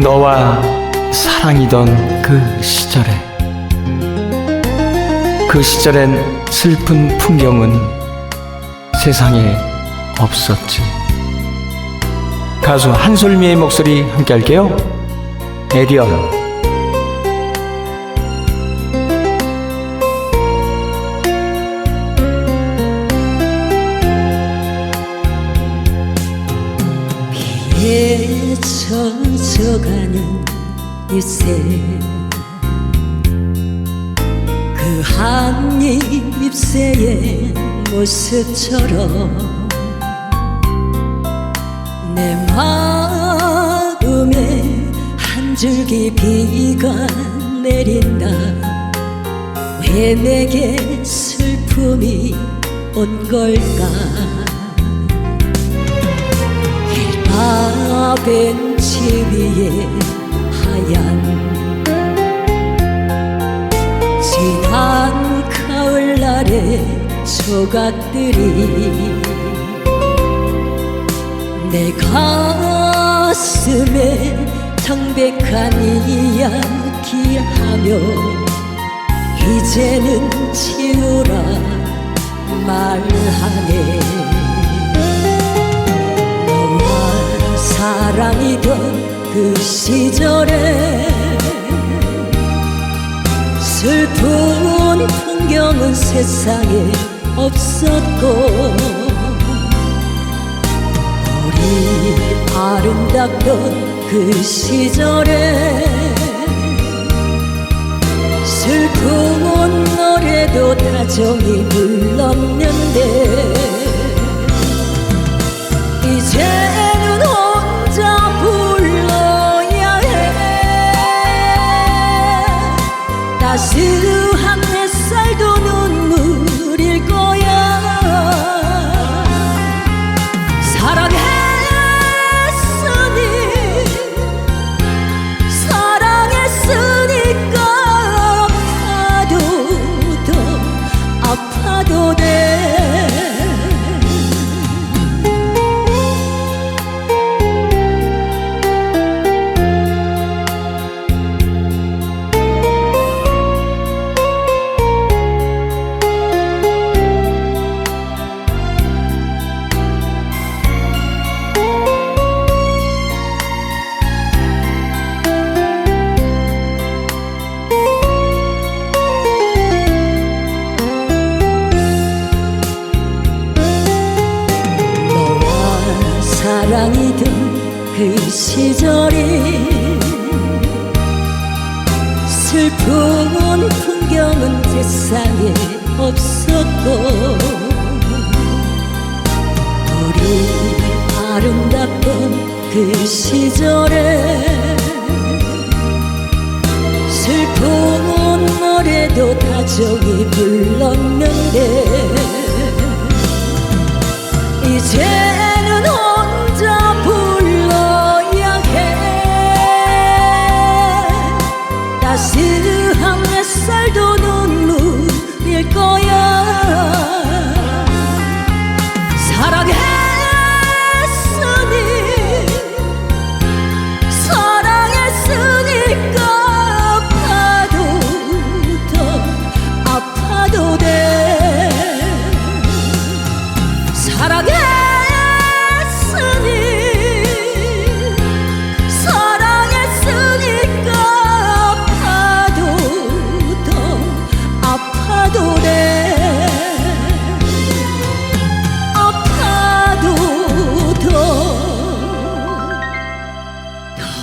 너와 사랑이던 그 시절에. 그 시절엔 슬픈 풍경은 세상에 없었지. 가수 한솔미의 목소리 함께 할게요. 에리얼. 비에 젖어가는 이새. 그한 잎새의 모습처럼 내 마음에 한 줄기 비가 내린다. 왜 내게 슬픔이 온 걸까 벤치 위에 하얀 지난 가을날의 조각들이 내 가슴에 청백한 이야기하며 이제는 지우라 말하네 사랑이던 그 시절에 슬픈 풍경은 세상에 없었고 우리 아름답던 그 시절에 슬픈 노래도 다정히 불렀는데 따스한 사랑이던 그 시절이 슬픈 풍경은 세상에 없었고 우리 아름답던 그 시절에 슬픈 노래도 다정히 불렀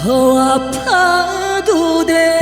더더 아파도 돼